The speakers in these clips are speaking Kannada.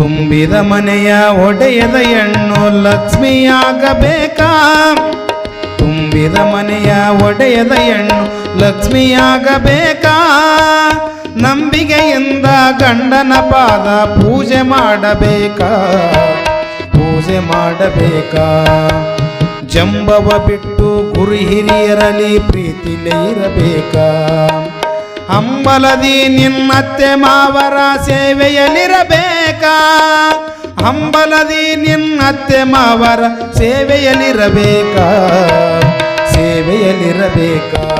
ತುಂಬಿದ ಮನೆಯ ಒಡೆಯದ ಹೆಣ್ಣು ಲಕ್ಷ್ಮಿಯಾಗಬೇಕಾ? ತುಂಬಿದ ಮನೆಯ ಒಡೆಯದ ಹೆಣ್ಣು ಲಕ್ಷ್ಮಿಯಾಗಬೇಕಾ? ನಂಬಿಕೆಯಿಂದ ಗಂಡನ ಪಾದ ಪೂಜೆ ಮಾಡಬೇಕಾ? ಪೂಜೆ ಮಾಡಬೇಕಾ? ಜಂಬವ ಬಿಟ್ಟು ಗುರು ಹಿರಿಯರಲ್ಲಿ ಪ್ರೀತಿಲೇ ಇರಬೇಕಾ? ಹಂಬಲದಿ ನಿನ್ನತ್ತೆ ಮಾವರ ಸೇವೆಯಲ್ಲಿರಬೇಕಾ. ಹಂಬಲದಿ ನಿನ್ನತ್ತೆ ಮಾವರ ಸೇವೆಯಲ್ಲಿರಬೇಕಾ. ಸೇವೆಯಲ್ಲಿರಬೇಕಾ.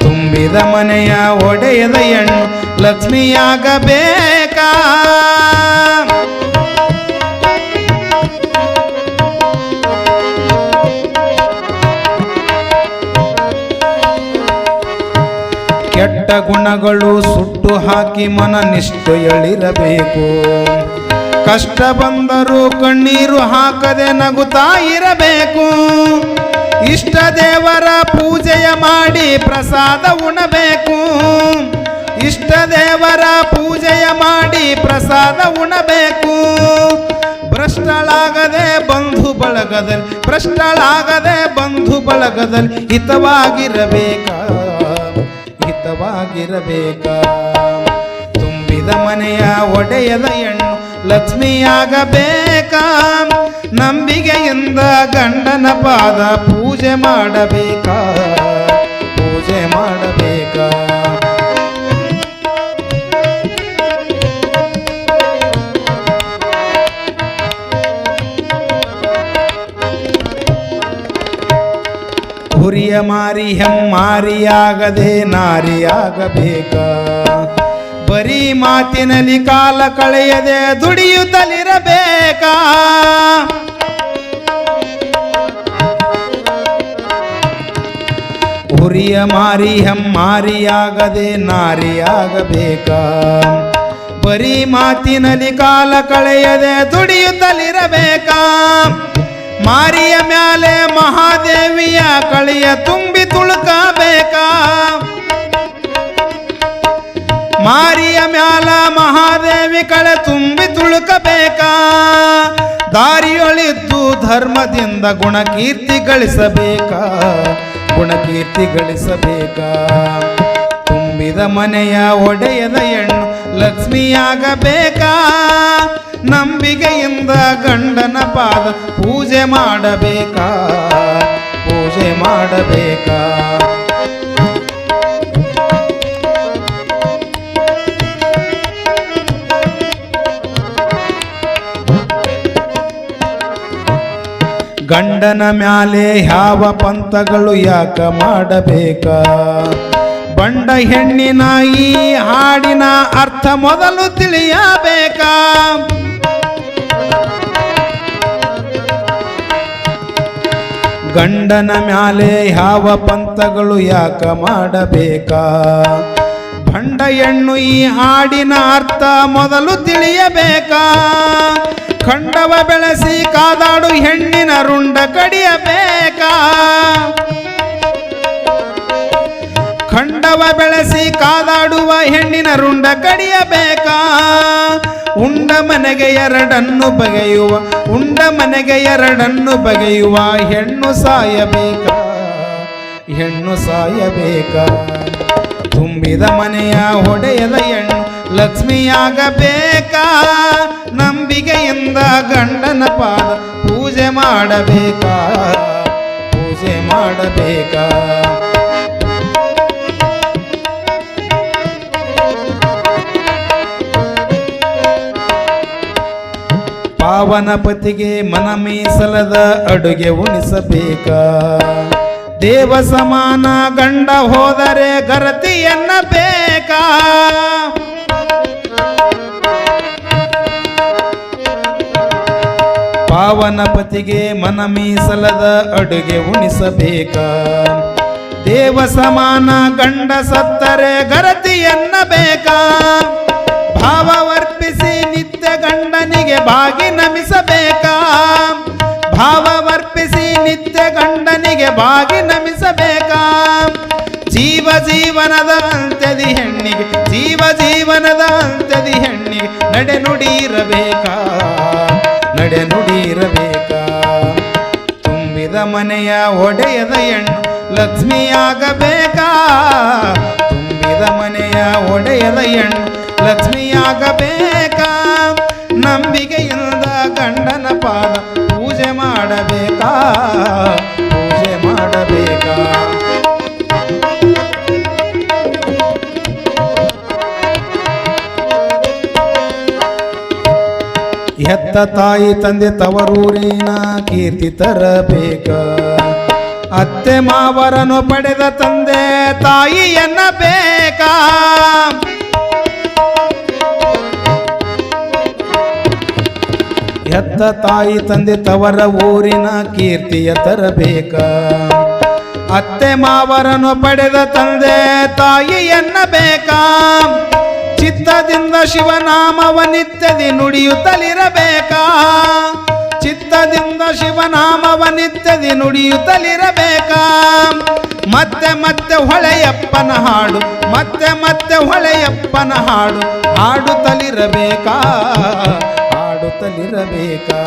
ತುಂಬಿದ ಮನೆಯ ಒಡೆಯದ ಹೆಣ್ಣು ಲಕ್ಷ್ಮಿಯಾಗಬೇಕಾ. ಗುಣಗಳು ಸುಟ್ಟು ಹಾಕಿ ಮನ ನಿಷ್ಠೆಯಳಿರಬೇಕು ಕಷ್ಟ ಬಂದರೂ ಕಣ್ಣೀರು ಹಾಕದೆ ನಗುತ್ತಾ ಇರಬೇಕು. ಇಷ್ಟ ದೇವರ ಪೂಜೆಯ ಮಾಡಿ ಪ್ರಸಾದ ಉಣಬೇಕು. ಇಷ್ಟ ದೇವರ ಪೂಜೆಯ ಮಾಡಿ ಪ್ರಸಾದ ಉಣಬೇಕು. ಭ್ರಷ್ಟಳಾಗದೆ ಬಂಧು ಬಳಗದಲ್ಲಿ ಭ್ರಷ್ಟಳಾಗದೆ ಬಂಧು ಬಳಗದಲ್ಲಿ ಹಿತವಾಗಿರಬೇಕಾ? ಹಿತವಾಗಿರಬೇಕಾ ತುಂಬಿದ ಮನೆಯ ಒಡೆಯದ ಹೆಣ್ಣು ಲಕ್ಷ್ಮಿಯಾಗಬೇಕಾ. ನಂಬಿಕೆಯಿಂದ ಗಂಡನ ಪಾದ ಪೂಜೆ ಮಾಡಬೇಕ. ಪೂಜೆ ಮಾಡಬೇಕಾ. ಹುರಿಯ ಮಾರಿ ಹೆಮ್ಮಾರಿಯಾಗದೆ ನಾರಿಯಾಗಬೇಕ. ಬರೀ ಮಾತಿನಲ್ಲಿ ಕಾಲ ಕಳೆಯದೆ ದುಡಿಯುತ್ತಲಿರಬೇಕ. ಹುರಿಯ ಮಾರಿ ಹೆಮ್ಮಾರಿಯಾಗದೆ ನಾರಿಯಾಗಬೇಕ. ಬರೀ ಮಾತಿನಲ್ಲಿ ಕಾಲ ಕಳೆಯದೆ ದುಡಿಯುತ್ತಲಿರಬೇಕ. ಮಾರಿಯ ಮ್ಯಾಲೆ ಮಹಾದೇವಿಯ ಕಳಿಯ ತುಂಬಿ ತುಳುಕಬೇಕಾ. ಮಾರಿಯ ಮ್ಯಾಲ ಮಹಾದೇವಿ ಕಳೆ ತುಂಬಿ ತುಳುಕಬೇಕಾ. ದಾರಿಯೊಳಿದ್ದು ಧರ್ಮದಿಂದ ಗುಣಕೀರ್ತಿ ಗಳಿಸಬೇಕಾ. ಗುಣಕೀರ್ತಿ ಗಳಿಸಬೇಕಾ. ತುಂಬಿದ ಮನೆಯ ಒಡೆಯದ ಹೆಣ್ಣು ಲಕ್ಷ್ಮಿಯಾಗಬೇಕಾ? ನಂಬಿಕೆಯಿಂದ ಗಂಡನ ಪಾದ ಪೂಜೆ ಮಾಡಬೇಕಾ? ಪೂಜೆ ಮಾಡಬೇಕಾ? ಗಂಡನ ಮ್ಯಾಲೆ ಯಾವ ಪಂಥಗಳು ಯಾಕ ಮಾಡಬೇಕ? ಬಂಡ ಹೆಣ್ಣಿನ ಈ ಹಾಡಿನ ಅರ್ಥ ಮೊದಲು ತಿಳಿಯಬೇಕಾ. ಗಂಡನ ಮ್ಯಾಲೆ ಯಾವ ಪಂಥಗಳು ಯಾಕ ಮಾಡಬೇಕಾ? ಬಂಡ ಹೆಣ್ಣು ಈ ಹಾಡಿನ ಅರ್ಥ ಮೊದಲು ತಿಳಿಯಬೇಕಾ. ಖಂಡವ ಬೆಳೆಸಿ ಕಾದಾಡು ಹೆಣ್ಣಿನ ರುಂಡ ಖಂಡವ ಬೆಳೆಸಿ ಕಾದಾಡುವ ಹೆಣ್ಣಿನ ರುಂಡ ಕಡಿಯಬೇಕಾ? ಉಂಡ ಮನೆಗೆ ಎರಡನ್ನು ಬಗೆಯುವ, ಉಂಡ ಮನೆಗೆ ಎರಡನ್ನು ಬಗೆಯುವ ಹೆಣ್ಣು ಸಾಯಬೇಕ? ಹೆಣ್ಣು ಸಾಯಬೇಕ? ತುಂಬಿದ ಮನೆಯ ಹೊಡೆಯದ ಹೆಣ್ಣು ಲಕ್ಷ್ಮಿಯಾಗಬೇಕಾ? ನಂಬಿಕೆಯಿಂದ ಗಂಡನ ಪಾದ ಪೂಜೆ ಮಾಡಬೇಕಾ? ಪೂಜೆ ಮಾಡಬೇಕಾ? ಪಾವನ ಪತಿಗೆ ಮನ ಮೀಸಲದ ಅಡುಗೆ ಉಣಿಸಬೇಕ. ದೇವ ಸಮಾನ ಗಂಡ ಹೋದರೆ ಗರತಿಯನ್ನ ಬೇಕಾ ಪಾವನ ಪತಿಗೆ ಮನ ಮೀಸಲದ ಅಡುಗೆ ಉಣಿಸಬೇಕ. ದೇವ ಸಮಾನ ಗಂಡ ಸತ್ತರೆ ಗರತಿಯನ್ನ ಬೇಕಾ ನಿತ್ಯ ಗಂಡನಿಗೆ ಬಾಗಿ ನಮಿಸಬೇಕ? ಭಾವವರ್ಪಿಸಿ ನಿತ್ಯ ಗಂಡನಿಗೆ ಬಾಗಿ ನಮಿಸಬೇಕ? ಜೀವ ಜೀವನದ ಅಂತ್ಯದಿ ಹೆಣ್ಣಿಗೆ, ಜೀವ ಜೀವನದ ಅಂತ್ಯದಿ ಹೆಣ್ಣಿಗೆ ನಡೆ ನುಡಿರಬೇಕ ನಡೆ ನುಡಿರಬೇಕ ತುಂಬಿದ ಮನೆಯ ಒಡೆಯದ ಹೆಣ್ಣು ಲಕ್ಷ್ಮಿಯಾಗಬೇಕಾ? ತುಂಬಿದ ಮನೆಯ ಒಡೆಯದ ಹೆಣ್ಣು ಲಕ್ಷ್ಮಿಯಾಗಬೇಕಾ? ನಂಬಿಕೆಯಿಂದ ಗಂಡನ ಪಾದ ಪೂಜೆ ಮಾಡಬೇಕಾ? ಪೂಜೆ ಮಾಡಬೇಕಾ? ಎತ್ತ ತಾಯಿ ತಂದೆ ತವರೂರಿನ ಕೀರ್ತಿ ತರಬೇಕ. ಅತ್ತೆ ಮಾವರನು ಪಡೆದ ತಂದೆ ತಾಯಿಯನ್ನ ಬೇಕಾ. ತಾಯಿ ತಂದೆ ತವರ ಊರಿನ ಕೀರ್ತಿಯ ತರಬೇಕ. ಅತ್ತೆ ಮಾವರನು ಪಡೆದ ತಂದೆ ತಾಯಿಯನ್ನ ಎನ್ನಬೇಕ. ಚಿತ್ತದಿಂದ ಶಿವನಾಮವ ನಿತ್ಯದಿ ನುಡಿಯುತ್ತಲಿರಬೇಕ. ಚಿತ್ತದಿಂದ ಶಿವನಾಮವ ನಿತ್ಯದಿ ನುಡಿಯುತ್ತಲಿರಬೇಕ. ಮತ್ತೆ ಮತ್ತೆ ಹೊಳೆಯಪ್ಪನ ಹಾಡು, ಮತ್ತೆ ಮತ್ತೆ ಹೊಳೆಯಪ್ಪನ ಹಾಡು ಹಾಡುತ್ತಲಿರಬೇಕಾ. ಹಾಡುತ್ತಲಿರಬೇಕಾ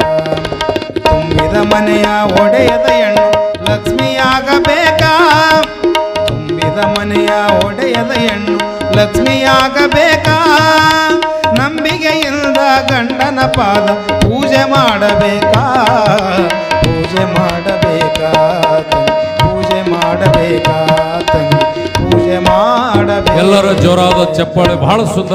ತುಂಬಿದ ಮನೆಯ ಒಡೆಯದ ಹೆಣ್ಣು ಲಕ್ಷ್ಮಿಯಾಗಬೇಕಾ? ತುಂಬಿದ ಮನೆಯ ಒಡೆಯದ ಹೆಣ್ಣು ಲಕ್ಷ್ಮಿಯಾಗಬೇಕಾ? ನಂಬಿಕೆಯಿಂದ ಗಂಡನ ಪಾದ ಪೂಜೆ ಮಾಡಬೇಕಾ? ಪೂಜೆ ಮಾಡಬೇಕಾ ಪೂಜೆ ಮಾಡಬೇಕಾ ಪೂಜೆ ಮಾಡಬೇಕು. ಎಲ್ಲರೂ ಜೋರಾದ ಚಪ್ಪಾಳೆ, ಬಹಳ ಸುಂದರ